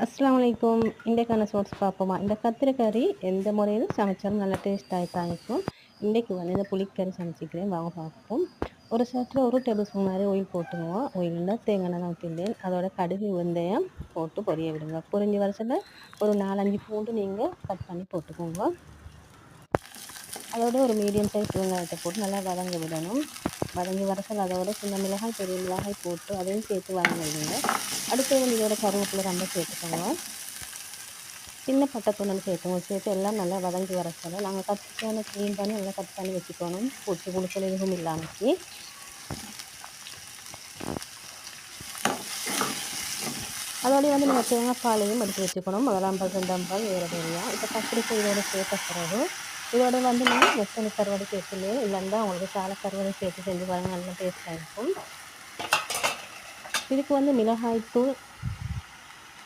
அஸ்லாம் வலைக்கும் இன்றைக்கான சோர்ஸ் பார்ப்போமா? இந்த கத்திரிக்கறி எந்த முறையில் சமைச்சாலும் நல்லா டேஸ்ட்டாக தான் இருக்கும் இன்றைக்கு வந்து இந்த புளிக்கறி சமைச்சிக்கிறேன் வாங்க பார்ப்போம். ஒரு சட்டில் ஒரு டேபிள் ஸ்பூன் மாதிரி ஒயில் போட்டுக்குவோம் ஆயிலில் தேங்காய் நான் ஊற்றிருந்தேன் அதோட கடுகு வெந்தயம் போட்டு பொரிய விடுங்க. பொரிஞ்ச வருஷத்தில் ஒரு நாலஞ்சு பூண்டு நீங்கள் கட் பண்ணி போட்டுக்கோங்க. அதோட ஒரு மீடியம் சைஸ் வெங்காயத்தை போட்டு நல்லா வதங்க விடணும். வதங்கி வரசல் அதோட சின்ன மிளகாய் பெரிய மிளகாய் போட்டு அதையும் சேர்த்து வதங்க விடுங்க அடுத்து வந்து இதோட கருவேப்பிலை ரொம்ப சேர்த்துக்கோங்க. சின்ன பட்டை துணல் சேர்த்துவோம் சேர்த்து எல்லாம் நல்லா வதங்கி வர சொல்ல நாங்கள் கத்திரிக்காய் க்ளீன் பண்ணி நல்லா கட் பண்ணி வச்சுக்கணும். பூச்சி குளிச்சல் எதுவும் இல்லாமல் அதோடய வந்து நம்ம தேங்காய் பாலையும் எடுத்து வச்சுக்கணும். முதலாம் பால் ரெண்டாம் பால் வேறு வேறையாக இப்போ கத்திரிக்காய் இதோட சேர்த்த பிறகு இதோட வந்து நான் வெத்தனை கருவாடு சேர்த்துலையோ இல்லைன்னா உங்களுக்கு சாலை கருவாடு சேர்த்து செஞ்சு பாருங்கள் நல்லா டேஸ்ட்டாக இருக்கும். இதுக்கு வந்து மிளகாய்த்தூள்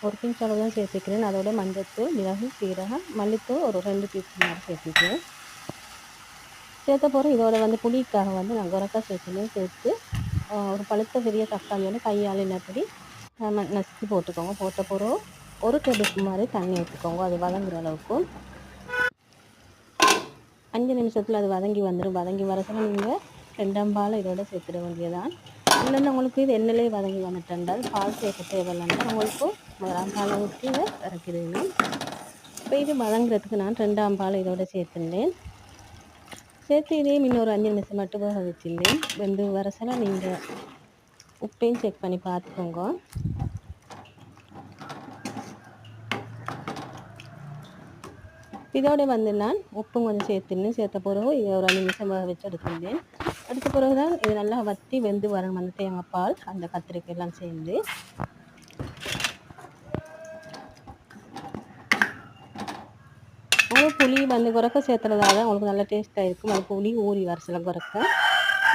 ஒரு பிஞ்ச் அளவு தான் சேர்த்துக்கிறேன். அதோட மஞ்சத்தூள் மிளகு சீரகம் மல்லித்தூள் ஒரு ரெண்டு பீஸ் மாதிரி சேர்த்துக்கிறேன். சேர்த்த போகிறோம் இதோட வந்து புளிக்காக வந்து நான் குரக்கா சேர்த்துலையும் சேர்த்து ஒரு பழுத்த பெரிய தக்காளி வந்து கையால் என்னப்படி நசுக்கி போட்டுக்கோங்க. போட்ட பிறகு ஒரு டேபிள் மாதிரி தண்ணி ஊற்றிக்கோங்க அது வதங்குற அளவுக்கு. அஞ்சு நிமிஷத்தில் அது வதங்கி வந்துடும் வதங்கி வர சொல்ல நீங்கள் ரெண்டாம் பால் இதோட சேர்த்துட வேண்டியதான் இல்லைன்னா உங்களுக்கு இது எண்ணெயிலே வதங்கி வந்துட்டால் பால் சேர்க்க தேவையில்லைன்னா உங்களுக்கு முதலாம் பாலை ஊற்றி இதை இறக்கிடுங்க. இப்போ இது வதங்குறதுக்கு நான் ரெண்டாம் பால் இதோட சேர்த்துருந்தேன் சேர்த்து இதையும் இன்னொரு அஞ்சு நிமிஷம் மட்டும் போக வச்சுருந்தேன் வெந்து வரசல நீங்கள் உப்பையும் செக் பண்ணி பார்த்துக்கோங்க. இதோட வந்து நான் உப்பும் கொஞ்சம் சேர்த்துன்னு சேர்த்த பிறகு இதை ஒரு அஞ்சு நிமிஷம் வச்சு எடுத்துருந்தேன் அடுத்த பிறகு தான் இது நல்லா வற்றி வெந்து வரணும் அந்த தேங்காய் பால் அந்த கத்திரிக்காய் எல்லாம் சேர்ந்து உங்களுக்கு புளி வந்து குறைக்க சேர்த்துறதால உங்களுக்கு நல்ல டேஸ்ட்டாக இருக்கும் அது புளி ஊறி வர சில குறைக்க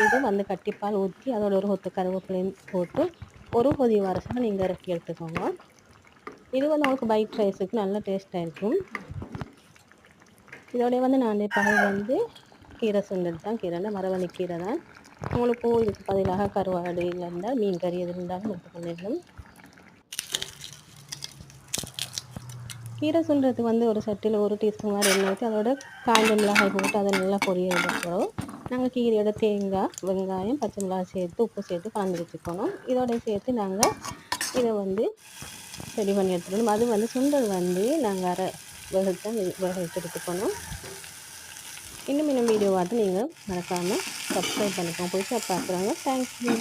இது வந்து கட்டிப்பால் ஊற்றி அதோட ஒரு ஒத்து கருவேப்பிலையும் போட்டு ஒரு கொதி வரசில் நீங்கள் இறக்கி எடுத்துக்கோங்க இது வந்து உங்களுக்கு பைட் ரைஸுக்கு நல்ல டேஸ்ட்டாக இருக்கும் இதோடய வந்து நான் பகல் வந்து கீரை சுண்டல் தான் கீரை மரவள்ளி கீரை தான். உங்களுக்கும் இதுக்கு பதிலாக கருவாடு இருந்தால் மீன் கறி எது இருந்தாலும் எடுத்துக்கொள்ளணும் கீரை சுண்டுறதுக்கு வந்து ஒரு சட்டியில் ஒரு டீஸ்பூன் மாதிரி எண்ணெய் ஊற்றி அதோட காய்ந்த மிளகாய் போட்டு அதை நல்லா பொரிய பொரியதுக்கப்புறம் நாங்கள் கீரையோட தேங்காய் வெங்காயம் பச்சை மிளகாய் சேர்த்து உப்பு சேர்த்து கலந்து வச்சுக்கணும். இதோட சேர்த்து நாங்கள் இதை வந்து ரெடி பண்ணி எடுத்துக்கணும். அது வந்து சுண்டல் வந்து நாங்கள் அரை வேகத்தான் வேக வச்சு எடுத்துக்கணும் இன்னும் இன்னும் வீடியோ பார்த்து நீங்கள் மறக்காமல் சப்ஸ்கிரைப் பண்ணிக்கோங்க. புதுசாக பார்க்குறாங்க தேங்க்யூ